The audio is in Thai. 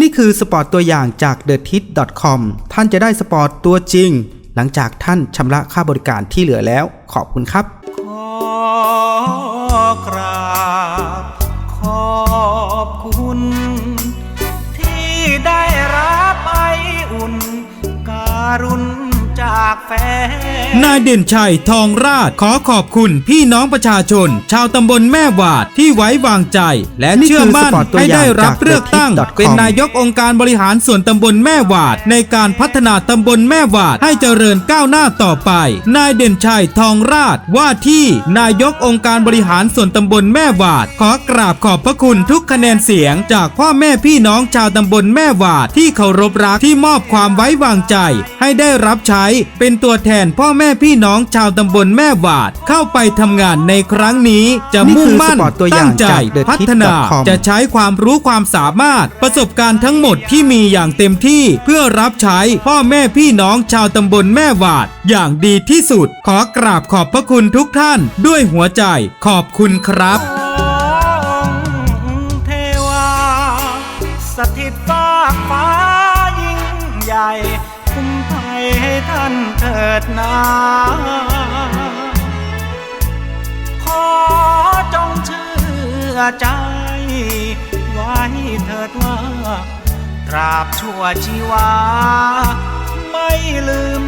นี่คือสปอร์ตตัวอย่างจาก t h e t i t c o m ท่านจะได้สปอร์ตตัวจริง หลังจากท่านชำระค่าบริการที่เหลือแล้ว ขอบคุณครับขอกราบขอบคุณ ที่ได้รับไออุ่นการุณ จากแฟน นายเด่นชัยทองราชขอขอบคุณพี่น้องประชาชน ชาวตำบลแม่วาดที่ไว้วางใจ และนี่คือเชื่อมั่นสปอร์ตตัวให้อย่างได้รับจากเลือกตั้ง TheTip.com เป็นนายกองค์การบริหารส่วนตำบลแม่วาด ในการพัฒนาตำบลแม่วาดให้เจริญก้าวหน้าต่อไป นายเด่นชัยทองราชว่าที่นายกองค์การบริหารส่วนตำบลแม่วาด ขอกราบขอบพระคุณทุกคะแนนเสียง จากพ่อแม่พี่น้องชาวตำบลแม่วาดที่เคารพรักที่มอบความไว้วางใจ ให้ได้รับใช้เป็นตัวแทนพ่อแม่พี่น้องชาวตำบลแม่วาด เข้าไปทำงานในครั้งนี้จะนี่มุ่งคือมั่นสปอร์ตตัวอย่างตั้งใจจาก The พัฒนา Tip.com จะใช้ความรู้ความสามารถ ประสบการณ์ทั้งหมดที่มีอย่างเต็มที่เพื่อรับใช้พ่อแม่พี่น้องชาวตำบลแม่วาด อย่างดีที่สุด ขอกราบขอบพระคุณทุกท่าน ด้วยหัวใจขอบคุณครับองค์เทวาสถิตฟากฟ้ายิ่งใหญ่คุ้มภัยให้ท่า นเถิดนาขอจงเชื่อใจ ไว้เถิดว่า ตราบชั่วชีวา ไม่ลืม